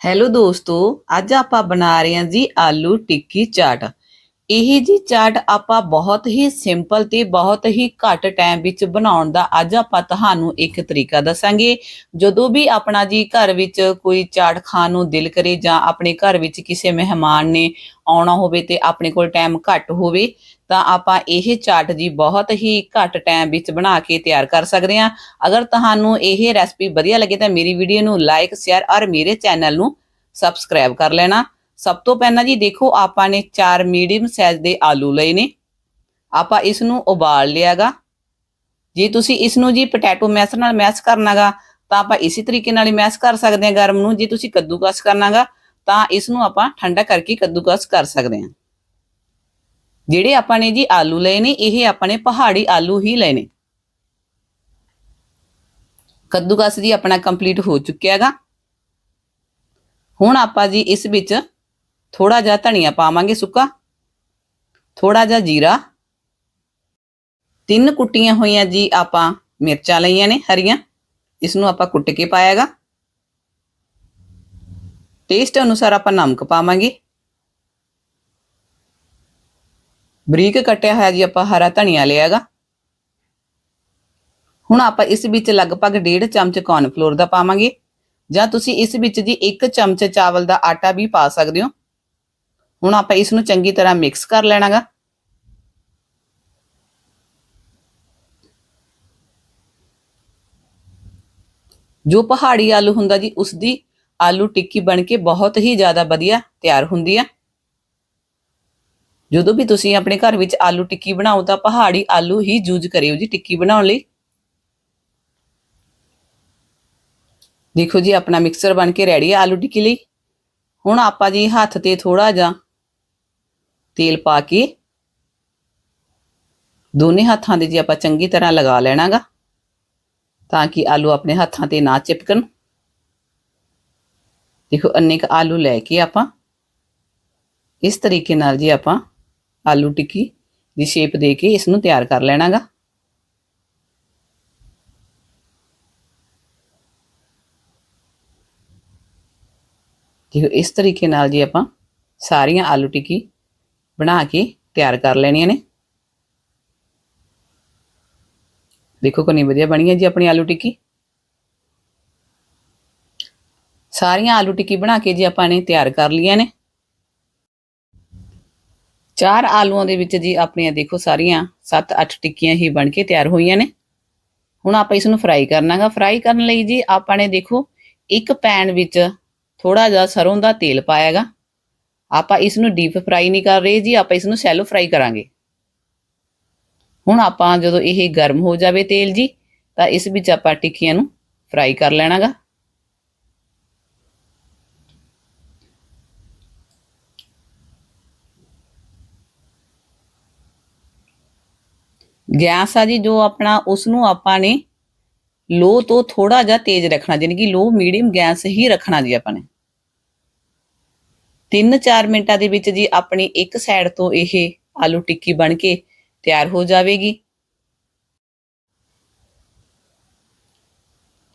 Hello ਦੋਸਤੋ ਅੱਜ ਆਪਾਂ ਬਣਾ ਰਹੇ ਹਾਂ ਜੀ ਆਲੂ ਟਿੱਕੀ ਚਾਟ। ਇਹ ਜੀ ਚਾਟ ਆਪਾਂ ਬਹੁਤ ਹੀ ਸਿੰਪਲ ਤੇ ਬਹੁਤ ਹੀ ਘੱਟ ਟਾਈਮ ਵਿੱਚ ਬਣਾਉਣ ਦਾ ਅੱਜ ਆਪਾਂ ਤੁਹਾਨੂੰ ਇੱਕ ਤਰੀਕਾ ਦੱਸਾਂਗੇ। ਜਦੋਂ ਵੀ ਆਪਣਾ ਜੀ ਘਰ ਵਿੱਚ ਕੋਈ ਚਾਟ ਖਾਣ ਨੂੰ ਦਿਲ ਕਰੇ ਜਾਂ ਆਪਣੇ ਘਰ ਵਿੱਚ ਕਿਸੇ ਮਹਿਮਾਨ ਨੇ ਆਉਣਾ ਹੋਵੇ ਤੇ ਆਪਣੇ ਕੋਲ ਟਾਈਮ ਘੱਟ ਹੋਵੇ, ਤਾਂ ਆਪਾਂ ਇਹ ਚਾਟ ਜੀ ਬਹੁਤ ਹੀ ਘੱਟ ਟਾਈਮ ਵਿੱਚ ਬਣਾ ਕੇ ਤਿਆਰ ਕਰ ਸਕਦੇ ਹਾਂ। ਅਗਰ ਤੁਹਾਨੂੰ ਇਹ ਰੈਸਪੀ ਵਧੀਆ ਲੱਗੇ ਤਾਂ ਮੇਰੀ ਵੀਡੀਓ ਨੂੰ ਲਾਈਕ ਸ਼ੇਅਰ ਔਰ ਮੇਰੇ ਚੈਨਲ ਨੂੰ ਸਬਸਕ੍ਰਾਈਬ ਕਰ ਲੈਣਾ। ਸਭ ਤੋਂ ਪਹਿਲਾਂ ਜੀ ਦੇਖੋ, ਆਪਾਂ ਨੇ ਚਾਰ ਮੀਡੀਅਮ ਸਾਈਜ਼ ਦੇ ਆਲੂ ਲਏ ਨੇ। ਆਪਾਂ ਇਸ ਨੂੰ ਉਬਾਲ ਲਿਆਗਾ। ਜੇ ਤੁਸੀਂ ਇਸ ਨੂੰ ਜੀ ਪੋਟੈਟੋ ਮੈਸ਼ ਨਾਲ ਮੈਸ਼ ਕਰਨਾਗਾ, ਤਾਂ ਆਪਾਂ ਇਸੇ ਤਰੀਕੇ ਨਾਲ ਹੀ ਮੈਸ਼ ਕਰ ਸਕਦੇ ਹਾਂ ਗਰਮ ਨੂੰ। ਜੇ ਤੁਸੀਂ ਕੱਦੂਕਸ ਕਰਨਾਗਾ, ਤਾਂ ਇਸ ਨੂੰ ਆਪਾਂ ਠੰਡਾ ਕਰਕੇ ਕੱਦੂਕਸ ਕਰ ਸਕਦੇ ਹਾਂ। ਜਿਹੜੇ ਆਪਾਂ ਨੇ ਜੀ ਆਲੂ ਲਏ ਨੇ, ਇਹ ਆਪਾਂ ਨੇ ਪਹਾੜੀ ਆਲੂ ਹੀ ਲਏ ਨੇ। ਕੱਦੂਕਸ ਜੀ ਆਪਣਾ ਕੰਪਲੀਟ ਹੋ ਚੁੱਕਿਆ ਹੈਗਾ। ਹੁਣ ਆਪਾਂ ਜੀ ਇਸ ਵਿੱਚ ਥੋੜਾ ਜਿਹਾ ਧਨੀਆ ਪਾਵਾਂਗੇ ਸੁੱਕਾ, ਥੋੜਾ ਜਿਹਾ ਜੀਰਾ। ਤਿੰਨ ਕੁੱਟੀਆਂ ਹੋਈਆਂ ਜੀ ਆਪਾਂ ਮਿਰਚਾਂ ਲਈਆਂ ਨੇ ਹਰੀਆਂ ਇਸ ਨੂੰ ਆਪਾਂ ਕੁੱਟ ਕੇ ਪਾਇਆਗਾ। ਟੇਸਟ ਅਨੁਸਾਰ ਆਪਾਂ ਨਮਕ ਪਾਵਾਂਗੇ। ਬਰੀਕ ਕੱਟਿਆ ਹੋਇਆ ਜੀ ਆਪਾਂ ਹਰਾ ਧਨੀਆ ਲਿਆਗਾ। ਹੁਣ ਆਪਾਂ ਇਸ ਵਿੱਚ ਲਗਭਗ 1.5 ਚਮਚ ਕੌਰਨਫਲੋਰ ਦਾ ਪਾਵਾਂਗੇ। ਜਾਂ ਤੁਸੀਂ ਇਸ ਵਿੱਚ ਜੀ 1 ਚਮਚ ਚਾਵਲ ਦਾ ਆਟਾ ਵੀ ਪਾ ਸਕਦੇ ਹੋ। ਹੁਣ ਆਪਾਂ ਇਸ ਨੂੰ ਚੰਗੀ ਤਰ੍ਹਾਂ ਮਿਕਸ ਕਰ ਲੈਣਾਗਾ। ਜੋ ਪਹਾੜੀ ਆਲੂ ਹੁੰਦਾ ਜੀ ਉਸ ਦੀ ਆਲੂ ਟਿੱਕੀ ਬਣ ਕੇ ਬਹੁਤ ਹੀ ਜ਼ਿਆਦਾ ਵਧੀਆ ਤਿਆਰ ਹੁੰਦੀ ਆ। ਜਦੋਂ ਵੀ ਤੁਸੀਂ ਆਪਣੇ ਘਰ ਵਿੱਚ ਆਲੂ ਟਿੱਕੀ ਬਣਾਓ ਤਾਂ ਪਹਾੜੀ ਆਲੂ ਹੀ ਯੂਜ਼ ਕਰਿਓ ਜੀ, ਟਿੱਕੀ ਬਣਾਉਣ ਲਈ। ਦੇਖੋ ਜੀ, ਆਪਣਾ ਮਿਕਸਰ ਬਣ ਕੇ ਰੈਡੀ ਹੈ ਆਲੂ ਟਿੱਕੀ ਲਈ। ਹੁਣ ਆਪਾਂ ਜੀ ਹੱਥ ਤੇ ਥੋੜਾ ਜਿਹਾ ਤੇਲ ਪਾ ਕੇ ਦੋਨੇ ਹੱਥਾਂ ਦੇ ਜੀ ਆਪਾਂ ਚੰਗੀ ਤਰ੍ਹਾਂ ਲਗਾ ਲੈਣਾਗਾ, ਤਾਂ ਕਿ ਆਲੂ ਆਪਣੇ ਹੱਥਾਂ ਤੇ ਨਾ ਚਿਪਕਣ। ਦੇਖੋ, ਅੰਨੇ ਕ ਆਲੂ ਲੈ ਕੇ ਆਪਾਂ ਇਸ ਤਰੀਕੇ ਨਾਲ ਜੀ ਆਪਾਂ ਆਲੂ ਟਿੱਕੀ ਦੀ ਸ਼ੇਪ ਦੇ ਕੇ ਇਸ ਨੂੰ ਤਿਆਰ ਕਰ ਲੈਣਾਗਾ। ਦੇਖੋ, ਇਸ ਤਰੀਕੇ ਨਾਲ ਜੀ ਆਪਾਂ ਸਾਰੀਆਂ ਆਲੂ ਟਿੱਕੀ ਬਣਾ ਕੇ ਤਿਆਰ ਕਰ ਲੈਣੀਆਂ ਨੇ। ਦੇਖੋ ਕਿੰਨੀ ਵਧੀਆ ਬਣੀ ਹੈ ਜੀ ਆਪਣੀ ਆਲੂ ਟਿੱਕੀ। ਸਾਰੀਆਂ ਆਲੂ ਟਿੱਕੀ ਬਣਾ ਕੇ ਜੀ ਆਪਾਂ ਨੇ ਤਿਆਰ ਕਰ ਲਈਆਂ ਨੇ। ਚਾਰ ਆਲੂਆਂ ਦੇ ਵਿੱਚ ਜੀ ਆਪਣੀਆਂ ਦੇਖੋ ਸਾਰੀਆਂ 7-8 ਟਿੱਕੀਆਂ ਹੀ ਬਣ ਕੇ ਤਿਆਰ ਹੋਈਆਂ ਨੇ। ਹੁਣ ਆਪਾਂ ਇਸ ਨੂੰ ਫਰਾਈ ਕਰਨਾਗਾ ਫਰਾਈ ਕਰਨ ਲਈ ਜੀ ਆਪਾਂ ਨੇ ਦੇਖੋ ਇੱਕ ਪੈਨ ਵਿੱਚ ਥੋੜਾ ਜਿਹਾ ਸਰੋਂ ਦਾ ਤੇਲ ਪਾਇਆਗਾ ਆਪਾਂ ਇਸ ਨੂੰ ਡੀਪ ਫਰਾਈ ਨਹੀਂ ਕਰ ਰਹੇ ਜੀ, ਆਪਾਂ ਇਸ ਨੂੰ ਸ਼ੈਲੋ ਫਰਾਈ ਕਰਾਂਗੇ। ਹੁਣ ਆਪਾਂ ਜਦੋਂ ਇਹ ਗਰਮ ਹੋ ਜਾਵੇ ਤੇਲ ਜੀ, ਤਾਂ ਇਸ ਵਿੱਚ ਆਪਾਂ ਟਿੱਕੀਆਂ ਨੂੰ ਫਰਾਈ ਕਰ ਲੈਣਾਗਾ। ਗੈਸ ਆ ਜੀ, ਜੋ ਆਪਣਾ ਉਸ ਨੂੰ ਆਪਾਂ ਨੇ ਲੋ ਤੋਂ ਥੋੜਾ ਜਿਹਾ ਤੇਜ਼ ਰੱਖਣਾ ਯਾਨੀ ਕਿ ਲੋ ਮੀਡੀਅਮ ਗੈਸ ਹੀ ਰੱਖਣਾ ਜੀ ਆਪਾਂ ਨੇ। 3-4 ਮਿੰਟਾਂ ਦੇ ਵਿੱਚ ਜੀ ਆਪਣੀ ਇੱਕ ਸਾਈਡ ਤੋਂ ਇਹ ਆਲੂ ਟਿੱਕੀ ਬਣ ਕੇ ਤਿਆਰ ਹੋ ਜਾਵੇਗੀ।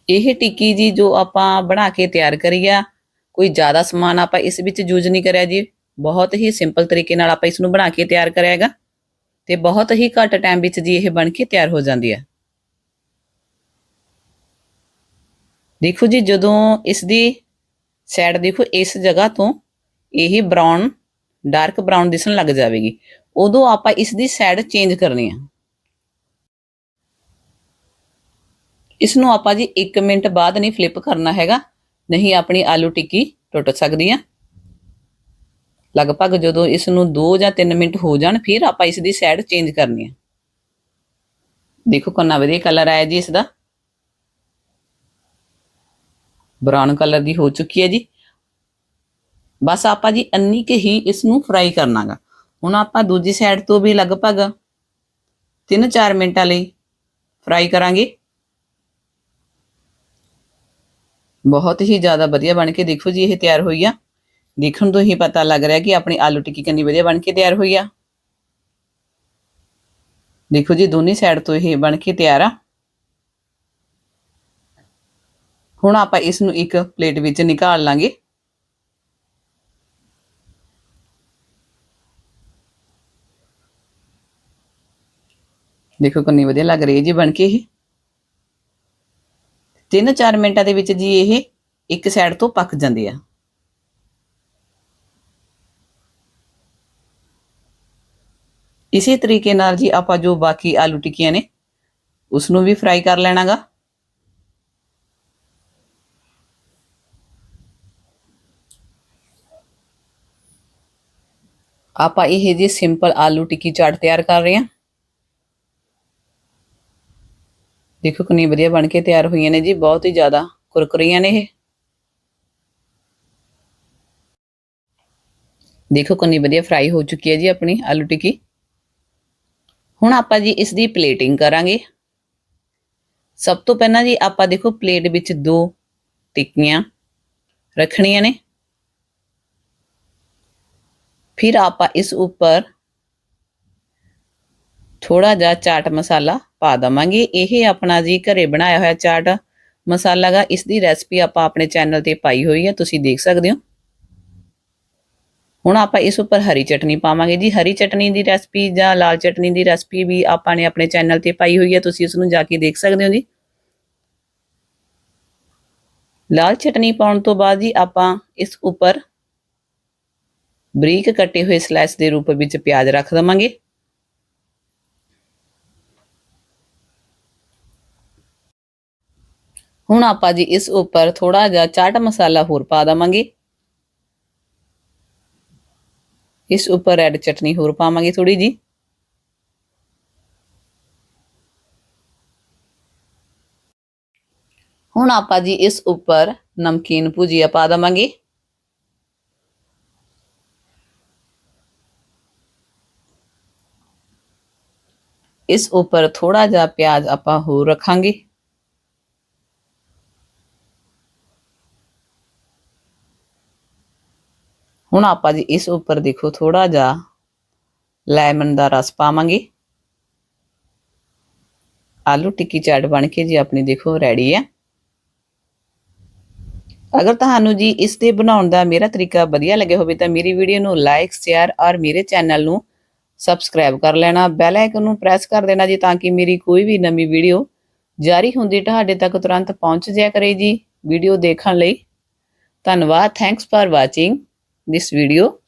ਇਹ ਟਿੱਕੀ ਜੀ ਜੋ ਆਪਾਂ ਬਣਾ ਕੇ ਤਿਆਰ ਕਰੀ ਆ, ਕੋਈ ਜ਼ਿਆਦਾ ਸਮਾਨ ਆਪਾਂ ਇਸ ਵਿੱਚ ਯੂਜ਼ ਨਹੀਂ ਕਰਿਆ ਜੀ। ਬਹੁਤ ਹੀ ਸਿੰਪਲ ਤਰੀਕੇ ਨਾਲ ਆਪਾਂ ਇਸ ਨੂੰ ਬਣਾ ਕੇ ਤਿਆਰ ਕਰਿਆਗਾ ਤੇ ਬਹੁਤ ਹੀ ਘੱਟ ਟਾਈਮ ਵਿੱਚ ਜੀ ਇਹ ਬਣ ਕੇ ਤਿਆਰ ਹੋ ਜਾਂਦੀ ਹੈ ਦੇਖੋ ਜੀ ਜਦੋਂ ਇਸ ਦੀ ਸਾਈਡ ਦੇਖੋ ਇਸ ਜਗ੍ਹਾ ਤੋਂ ਇਹ ਬਰਾਊਨ ਡਾਰਕ ਬਰਾਊਨ ਦਿਸਣ ਲੱਗ ਜਾਵੇਗੀ। ਉਦੋਂ ਆਪਾਂ ਇਸ ਦੀ ਸਾਈਡ ਚੇਂਜ ਕਰਨੀ ਆ। ਇਸ ਨੂੰ ਆਪਾਂ ਜੀ 1 ਮਿੰਟ ਬਾਅਦ ਨਹੀਂ ਫਲਿੱਪ ਕਰਨਾ ਹੈਗਾ। ਨਹੀਂ, ਆਪਣੀ ਆਲੂ ਟਿੱਕੀ ਟੁੱਟ ਸਕਦੀ ਆ। ਲਗਭਗ ਜਦੋਂ ਇਸ ਨੂੰ 2 ਜਾਂ 3 ਮਿੰਟ ਹੋ ਜਾਣ, ਫਿਰ ਆਪਾਂ ਇਸ ਦੀ ਸਾਈਡ ਚੇਂਜ ਕਰਨੀ ਆ। ਦੇਖੋ ਕਿੰਨਾ ਵਧੀਆ ਕਲਰ ਆਇਆ ਜੀ ਇਸ ਦਾ ਬ੍ਰਾਊਨ ਕਲਰ ਦੀ ਹੋ ਚੁੱਕੀ ਹੈ ਜੀ। ਬਸ ਆਪਾਂ ਜੀ ਅੰਨੀ ਕੇ ਹੀ ਇਸ ਨੂੰ ਫਰਾਈ ਕਰਨਾਗਾ। ਹੁਣ ਆਪਾਂ ਦੂਜੀ ਸਾਈਡ ਤੋਂ ਵੀ ਲਗਭਗ 3-4 ਮਿੰਟਾਂ ਲਈ ਫਰਾਈ ਕਰਾਂਗੇ। ਬਹੁਤ ਹੀ ਜ਼ਿਆਦਾ ਵਧੀਆ ਬਣ ਕੇ ਦੇਖੋ ਜੀ, ਇਹ ਤਿਆਰ ਹੋਈ ਆ। ਦੇਖਣ ਤੋਂ ਹੀ ਪਤਾ ਲੱਗ ਰਿਹਾ ਕਿ ਆਪਣੀ ਆਲੂ ਟਿੱਕੀ ਕਿੰਨੀ ਵਧੀਆ ਬਣ ਕੇ ਤਿਆਰ ਹੋਈ ਆ। ਦੇਖੋ ਜੀ, ਦੋਨੇ ਸਾਈਡ ਤੋਂ ਇਹ ਬਣ ਕੇ ਤਿਆਰ ਆ। ਹੁਣ ਆਪਾਂ ਇਸ ਨੂੰ ਇੱਕ ਪਲੇਟ ਵਿੱਚ ਨਿਕਾਲ ਲਾਂਗੇ। ਦੇਖੋ ਕਿੰਨੀ ਵਧੀਆ ਲੱਗ ਰਹੀ ਹੈ ਜੀ ਬਣ ਕੇ ਇਹ। 3-4 ਮਿੰਟਾਂ ਦੇ ਵਿੱਚ ਜੀ ਇਹ ਇੱਕ ਸਾਈਡ ਤੋਂ ਪੱਕ ਜਾਂਦੇ ਆ। ਇਸੇ ਤਰੀਕੇ ਨਾਲ ਜੀ ਆਪਾਂ ਜੋ ਬਾਕੀ ਆਲੂ ਟਿੱਕੀਆਂ ਨੇ ਉਸ ਨੂੰ ਵੀ ਫਰਾਈ ਕਰ ਲੈਣਾਗਾ। ਆਪਾਂ ਇਹ ਜੀ ਸਿੰਪਲ ਆਲੂ ਟਿੱਕੀ ਚਾਟ ਤਿਆਰ ਕਰ ਰਹੇ ਹਾਂ। ਦੇਖੋ ਕਿੰਨੀ ਵਧੀਆ ਬਣ ਕੇ ਤਿਆਰ ਹੋਈਆਂ ਨੇ ਜੀ, ਬਹੁਤ ਹੀ ਜ਼ਿਆਦਾ ਕੁਰਕਰੀਆਂ ਨੇ ਇਹ। ਦੇਖੋ ਕਿੰਨੀ ਵਧੀਆ ਫਰਾਈ ਹੋ ਚੁੱਕੀ ਹੈ ਜੀ ਆਪਣੀ ਆਲੂ ਟਿੱਕੀ। ਹੁਣ ਆਪਾਂ ਜੀ ਇਸ ਦੀ ਪਲੇਟਿੰਗ ਕਰਾਂਗੇ। ਸਭ ਤੋਂ ਪਹਿਲਾਂ ਜੀ ਆਪਾਂ ਦੇਖੋ ਪਲੇਟ ਵਿੱਚ ਦੋ ਟਿੱਕੀਆਂ ਰੱਖਣੀਆਂ ਨੇ। ਫਿਰ ਆਪਾਂ ਇਸ ਉੱਪਰ ਥੋੜਾ ਜਿਹਾ ਚਾਟ ਮਸਾਲਾ ਪਾ ਦਵਾਂਗੇ। ਇਹ ਆਪਣਾ ਜੀ ਘਰੇ ਬਣਾਇਆ ਹੋਇਆ ਚਾਟ, ਮਸਾਲਾ ਦਾ ਇਸ ਦੀ ਰੈਸਪੀ ਆਪਾਂ ਆਪਣੇ ਚੈਨਲ ਤੇ ਪਾਈ ਹੋਈ ਹੈ ਤੁਸੀਂ ਦੇਖ ਸਕਦੇ ਹੋ। ਹੁਣ ਆਪਾਂ ਇਸ ਉੱਪਰ ਹਰੀ ਚਟਨੀ ਪਾਵਾਂਗੇ ਜੀ। ਹਰੀ ਚਟਨੀ ਦੀ ਰੈਸਪੀ ਜਾਂ ਲਾਲ ਚਟਨੀ ਦੀ ਰੈਸਪੀ ਵੀ ਆਪਾਂ ਨੇ ਆਪਣੇ ਚੈਨਲ ਤੇ ਪਾਈ ਹੋਈ ਹੈ ਤੁਸੀਂ ਉਸ ਨੂੰ ਜਾ ਕੇ ਦੇਖ ਸਕਦੇ ਹੋ ਜੀ। ਲਾਲ ਚਟਨੀ ਪਾਉਣ ਤੋਂ ਬਾਅਦ ਜੀ ਆਪਾਂ ਇਸ ਉੱਪਰ ਬਰੀਕ ਕੱਟੇ ਹੋਏ ਸਲਾਈਸ ਦੇ ਰੂਪ ਵਿੱਚ ਪਿਆਜ਼ ਰੱਖ ਦਵਾਂਗੇ। ਹੁਣ ਆਪਾਂ ਜੀ ਇਸ ਉੱਪਰ ਥੋੜਾ ਜਿਹਾ ਚਾਟ ਮਸਾਲਾ ਹੋਰ ਪਾ ਦਵਾਂਗੇ। ਇਸ ਉੱਪਰ ਰੈੱਡ ਚਟਨੀ ਹੋਰ ਪਾਵਾਂਗੇ ਥੋੜੀ ਜੀ ਹੁਣ ਆਪਾਂ ਜੀ ਇਸ ਉੱਪਰ ਨਮਕੀਨ ਭੁਜੀਆ ਪਾ ਦਵਾਂਗੇ। ਇਸ ਉੱਪਰ ਥੋੜਾ ਜਿਹਾ ਪਿਆਜ਼ ਆਪਾਂ ਹੋਰ ਰੱਖਾਂਗੇ। ਹੁਣ ਆਪਾਂ ਜੀ ਇਸ ਉੱਪਰ ਦੇਖੋ ਥੋੜਾ ਜਿਹਾ ਲੈਮਨ ਦਾ ਰਸ ਪਾਵਾਂਗੇ। ਆਲੂ ਟਿੱਕੀ ਚਾਟ ਬਣ ਕੇ ਜੀ ਆਪਣੀ ਦੇਖੋ ਰੈਡੀ ਹੈ ਅਗਰ ਤੁਹਾਨੂੰ ਜੀ ਇਸ ਦੇ ਬਣਾਉਣ ਦਾ ਮੇਰਾ ਤਰੀਕਾ ਵਧੀਆ ਲੱਗਿਆ ਹੋਵੇ ਤਾਂ ਮੇਰੀ ਵੀਡੀਓ ਨੂੰ ਲਾਈਕ ਸ਼ੇਅਰ ਔਰ ਮੇਰੇ ਚੈਨਲ ਨੂੰ ਸਬਸਕ੍ਰਾਈਬ ਕਰ ਲੈਣਾ। ਬੈਲ ਆਈਕਨ ਨੂੰ ਪ੍ਰੈਸ ਕਰ ਦੇਣਾ ਜੀ ਤਾਂ ਕਿ ਮੇਰੀ ਕੋਈ ਵੀ ਨਵੀਂ ਵੀਡੀਓ ਜਾਰੀ ਹੁੰਦੀ ਤੁਹਾਡੇ ਤੱਕ ਤੁਰੰਤ ਪਹੁੰਚ ਜਾਇਆ ਕਰੇ ਜੀ। ਵੀਡੀਓ ਦੇਖਣ ਲਈ ਧੰਨਵਾਦ। Thanks for watching this video